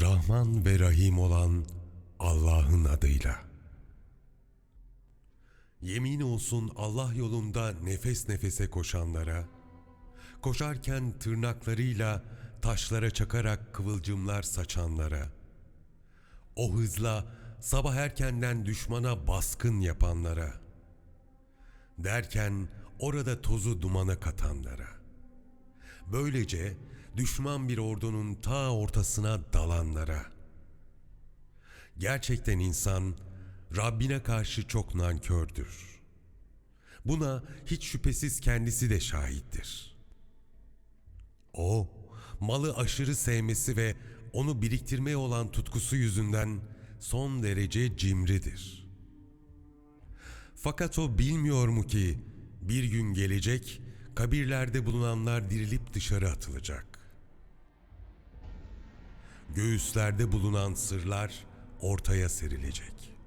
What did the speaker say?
Rahman ve Rahim olan Allah'ın adıyla. Yemin olsun Allah yolunda nefes nefese koşanlara, koşarken tırnaklarıyla taşlara çakarak kıvılcımlar saçanlara, o hızla sabah erkenden düşmana baskın yapanlara, derken orada tozu dumana katanlara. Böylece düşman bir ordunun ta ortasına dalanlara. Gerçekten insan Rabbine karşı çok nankördür. Buna hiç şüphesiz kendisi de şahittir. O, malı aşırı sevmesi ve onu biriktirmeye olan tutkusu yüzünden son derece cimridir. Fakat o bilmiyor mu ki bir gün gelecek, kabirlerde bulunanlar dirilip dışarı atılacak. Göğüslerde bulunan sırlar ortaya serilecek.